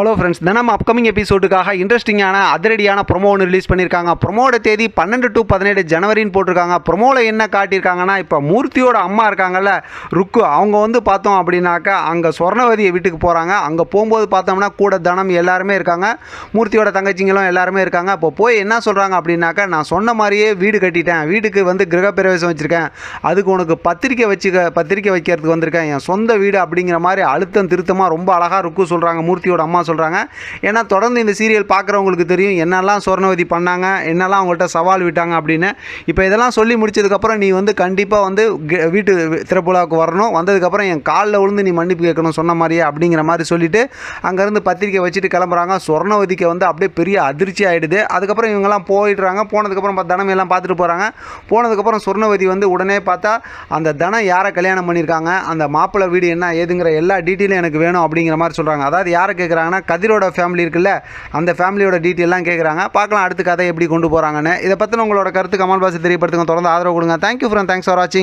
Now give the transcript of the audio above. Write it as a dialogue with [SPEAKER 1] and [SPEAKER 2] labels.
[SPEAKER 1] Hello friends தினம் upcoming எபிசோடுக்காக இன்ட்ரெஸ்டிங்கான அதிரடியான ப்ரொமோ ஒன்று ரிலீஸ் பண்ணியிருக்காங்க ப்ரொமோட தேதி பன்னெண்டு டு பதினேழு ஜனவரின்னு போட்டிருக்காங்க. ப்ரொமோவில் என்ன காட்டியிருக்காங்கன்னா இப்போ மூர்த்தியோட அம்மா இருக்காங்கல்ல ருக்கு. அவங்க வந்து பார்த்தோம் அப்படின்னாக்கா அங்கே சொர்ணவதியை வீட்டுக்கு போகிறாங்க அங்கே போகும்போது பார்த்தோம்னா கூட தனம் எல்லாருமே இருக்காங்க. மூர்த்தியோட தங்கச்சிங்களும் எல்லாருமே இருக்காங்க. அப்போ போய் என்ன சொல்கிறாங்க அப்படின்னாக்கா நான் சொன்ன மாதிரியே வீடு கட்டிட்டேன். வீட்டுக்கு வந்து கிரகப்பிரவேசம் வச்சுருக்கேன். அதுக்கு உனக்கு பத்திரிக்கை வச்சுக்க பத்திரிக்கை வைக்கிறதுக்கு வந்திருக்கேன். என் சொந்த வீடு அப்படிங்கிற மாதிரி அழுத்தம் திருத்தமாக ரொம்ப அழகாக ருக்கு சொல்கிறாங்க மூர்த்தியோட அம்மா சொல்கிறாங்க ஏன்னா தொடர்ந்து இந்த சீரியல் பார்க்குறவங்களுக்கு தெரியும் என்னெல்லாம் சொர்ணவதி பண்ணாங்க என்னெல்லாம் அவங்கள்ட்ட சவால் விட்டாங்க அப்படின்னு. இப்போ இதெல்லாம் சொல்லி முடிச்சதுக்கப்புறம் நீ வந்து கண்டிப்பாக வந்து வீட்டு திறப்புலாவுக்கு வரணும். வந்ததுக்கப்புறம் என் காலில் விழுந்து நீ மன்னிப்பு கேட்கணும் சொன்ன மாதிரியே அப்படிங்கிற மாதிரி சொல்லிவிட்டு அங்கேருந்து பத்திரிக்கை வச்சுட்டு கிளம்புறாங்க. சொர்ணவதிக்கு வந்து அப்படியே பெரிய அதிர்ச்சி ஆகிடுது அதுக்கப்புறம் இவங்கெல்லாம் போயிடுறாங்க போனதுக்கப்புறம் பா- எல்லாம் பார்த்துட்டு போகிறாங்க போனதுக்கப்புறம் சொர்ணவதி வந்து உடனே பார்த்தா அந்த தனம் யாரை கல்யாணம் பண்ணியிருக்காங்க? அந்த மாப்பிள்ளை வீடு என்ன ஏதுங்கிற எல்லா டீட்டெயிலும் எனக்கு வேணும் அப்படிங்கிற மாதிரி சொல்கிறாங்க அதாவது யாரை கேட்குறாங்கன்னா கதிரோட ஃபேமிலி இருக்குல்ல அந்த ஃபேமிலியோட டீட்டெயிலாம் கேட்குறாங்க பார்க்கலாம் அடுத்த கதை எப்படி கொண்டு போகிறாங்கன்னு இதை பற்றின உங்களோட கருத்து கமல் பாசி தெரியப்படுத்துங்க. தொடர்ந்து ஆதரவு கொடுங்க. தேங்க்யூ ஃப்ரெண்ட் தேங்க்ஸ் ஃபார் வாட்சிங்